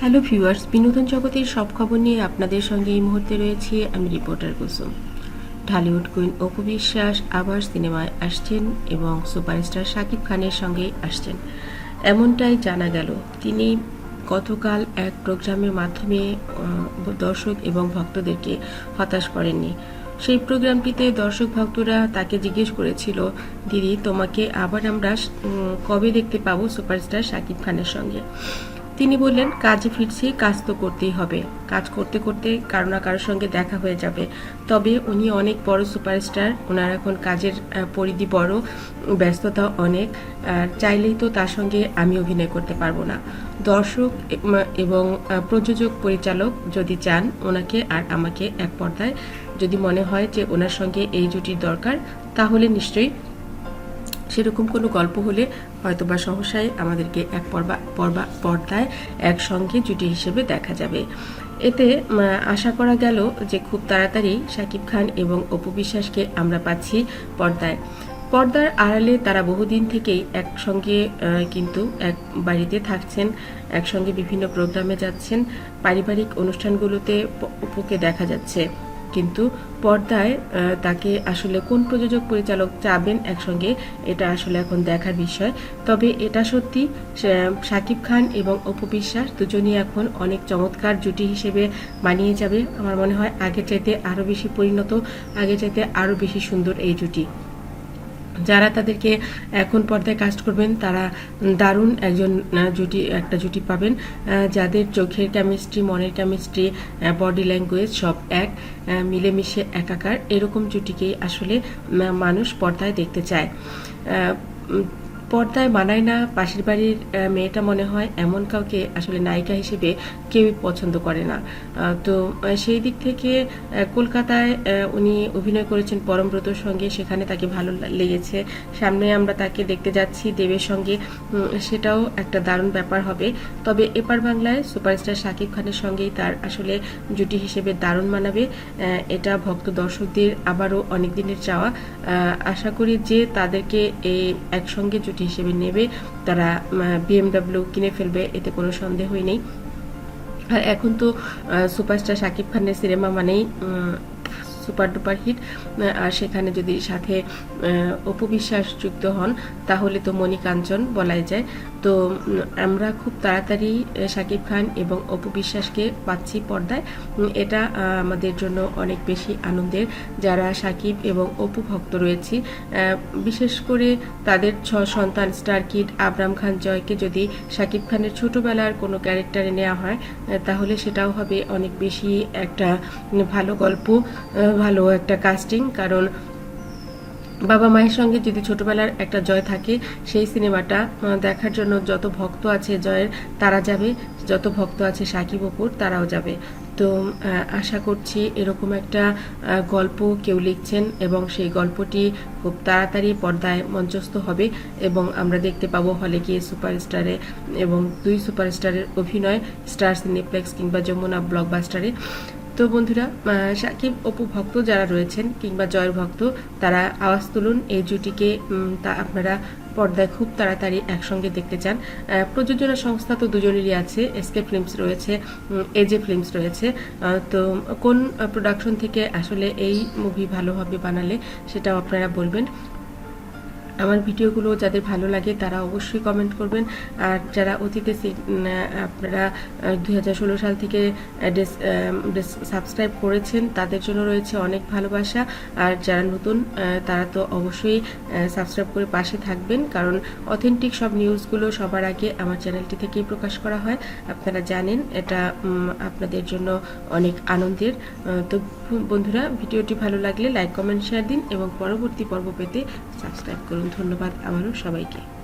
Hello viewers বিনোদন জগতের সব খবর নিয়ে আপনাদের সঙ্গে এই মুহূর্তে রয়েছে আমি রিপোর্টার কুসুম। ঢালিউড কুইন অপু বিশ্বাস আবার সিনেমায় আসছেন এবং সুপারস্টার শাকিব খানের সঙ্গে আসছেন। এমনটাই জানা গেল। তিনি গতকাল এক প্রোগ্রামের মাধ্যমে দর্শক এবং ভক্তদেরকে হতাশ করেননি। সেই প্রোগ্রামটিতে দর্শক ভক্তরা তাকে জিজ্ঞেস করেছিল, দিদি, তোমাকে আবার আমরা কবে দেখতে পাবো সুপারস্টার শাকিব খানের সঙ্গে? তিনি বললেন, কাজে ফিরছি, কাজ তো করতেই হবে। কাজ করতে করতে কারও না কারোর সঙ্গে দেখা হয়ে যাবে। তবে উনি অনেক বড় সুপারস্টার ওনার এখন কাজের পরিধি বড়, ব্যস্ততা অনেক চাইলেই তো তার সঙ্গে আমি অভিনয় করতে পারব না। দর্শক এবং প্রযোজক পরিচালক যদি চান, ওনাকে আর আমাকে এক পর্দায় যদি মনে হয় যে ওনার সঙ্গে এই জুটির দরকার, তাহলে নিশ্চয়ই সেরকম কোনো গল্প হলে হয়তো বা সহসায় আমাদেরকে এক পর্বা পর্বা, পর্দায় একসঙ্গে জুটি হিসেবে দেখা যাবে। এতে আশা করা গেল যে খুব তাড়াতাড়ি শাকিব খান এবং অপু বিশ্বাসকে আমরা পাচ্ছি পর্দায়। পর্দার আড়ালে তারা বহুদিন থেকেই একসঙ্গে কিন্তু এক বাড়িতে থাকছেন, একসঙ্গে বিভিন্ন প্রোগ্রামে যাচ্ছেন, পারিবারিক অনুষ্ঠানগুলোতে অপুকে দেখা যাচ্ছে। কিন্তু পর্দায় তাকে আসলে কোন প্রযোজক পরিচালক চাবেন একসঙ্গে, এটা আসলে এখন দেখার বিষয়। তবে এটা সত্যি সাকিব শাকিব খান এবং অপু বিশ্বাস দুজনই এখন অনেক চমৎকার জুটি হিসেবে মানিয়ে যাবে। আমার মনে হয় আগে চাইতে আরও বেশি পরিণত আগে চাইতে আরও বেশি সুন্দর এই জুটি। যারা তাদেরকে এখন পর্দায় কাস্ট করবেন, তারা দারুণ একজন জুটি, একটা জুটি পাবেন যাদের চোখের কেমিস্ট্রি মনের কেমিস্ট্রি বডি ল্যাঙ্গুয়েজ সব এক মিলেমিশে একাকার, এরকম জুটিকেই আসলে মানুষ পর্দায় দেখতে চায়। পর্দায় মানায় না পাশের বাড়ির মেয়েটা মনে হয় এমন কাউকে আসলে নায়িকা হিসেবে কেউই পছন্দ করে না। তো সেই দিক থেকে কলকাতায় উনি অভিনয় করেছেন পরমব্রতর সঙ্গে, সেখানে তাকে ভালো লেগেছে। সামনে আমরা তাকে দেখতে যাচ্ছি দেবের সঙ্গে। সেটাও একটা দারুণ ব্যাপার হবে। তবে এপার বাংলায় সুপারস্টার শাকিব খানের সঙ্গেই তার আসলে জুটি হিসেবে দারুণ মানাবে। এটা ভক্ত দর্শকদের আবারও অনেক দিনের চাওয়া আশা করি যে তাদেরকে এই একসঙ্গে জুটি হিসেবে নেবে। তারা বিএমডাব্লিউ কিনে ফেলবে, এতে কোনো সন্দেহই নেই। আর এখন তো সুপারস্টার শাকিব খানের সিনেমা মানেই সুপার ডুপার হিট। আর সেখানে যদি সাথে অপু বিশ্বাস যুক্ত হন, তাহলে তো মণিকাঞ্চন বলাই যায়। তো আমরা খুব তাড়াতাড়ি শাকিব খান এবং অপু বিশ্বাসকে পাচ্ছি পর্দায়। এটা আমাদের জন্য অনেক বেশি আনন্দের। যারা শাকিব এবং অপু ভক্ত রয়েছি বিশেষ করে তাদের ছ সন্তান স্টার কিড আবরাম খান জয়কে যদি শাকিব খানের ছোটোবেলার কোনো ক্যারেক্টারে নেওয়া হয় তাহলে সেটাও হবে অনেক বেশি একটা ভালো গল্প ভালো একটা কাস্টিং কারণ বাবা মায়ের সঙ্গে যদি ছোটবেলার একটা জয় থাকে, সেই সিনেমাটা দেখার জন্য যত ভক্ত আছে জয়ের, তারা যাবে। যত ভক্ত আছে সাকিব অপুর, তারাও যাবে। তো আশা করছি এরকম একটা গল্প কেউ লিখছেন এবং সেই গল্পটি খুব তাড়াতাড়ি পর্দায় মঞ্চস্থ হবে এবং আমরা দেখতে পাবো হলে গিয়ে সুপারস্টারে এবং দুই সুপারস্টারের অভিনয় স্টার সিনেপ্লেক্স কিংবা যমুনা ব্লকবাস্টারে। তো বন্ধুরা সাকিব অপু ভক্ত যারা রয়েছেন কিংবা জয়ের ভক্ত, তারা আওয়াজ তুলুন, এই জুটিকে তা আপনারা পর্দায় খুব তাড়াতাড়ি একসঙ্গে দেখতে চান। প্রযোজনা সংস্থা তো দুজনেরই আছে এসকে ফিল্মস রয়েছে এজে ফিল্মস রয়েছে। তো কোন প্রোডাকশন থেকে আসলে এই মুভি ভালোভাবে বানালে সেটাও আপনারা বলবেন। আমার ভিডিওগুলো যাদের ভালো লাগে তারা অবশ্যই কমেন্ট করবেন। আর যারা অতীতে আপনারা দু হাজার ষোলো সাল থেকে সাবস্ক্রাইব করেছেন, তাদের জন্য রয়েছে অনেক ভালোবাসা। আর যারা নতুন তারা তো অবশ্যই সাবস্ক্রাইব করে পাশে থাকবেন। কারণ অথেন্টিক সব নিউজগুলো সবার আগে আমার চ্যানেলটি থেকেই প্রকাশ করা হয়। আপনারা জানেন, এটা আপনাদের জন্য অনেক আনন্দের। তো বন্ধুরা, ভিডিওটি ভালো লাগলে লাইক কমেন্ট শেয়ার দিন এবং পরবর্তী পর্ব পেতে সাবস্ক্রাইব করুন। ধন্যবাদ আমারও সবাইকে।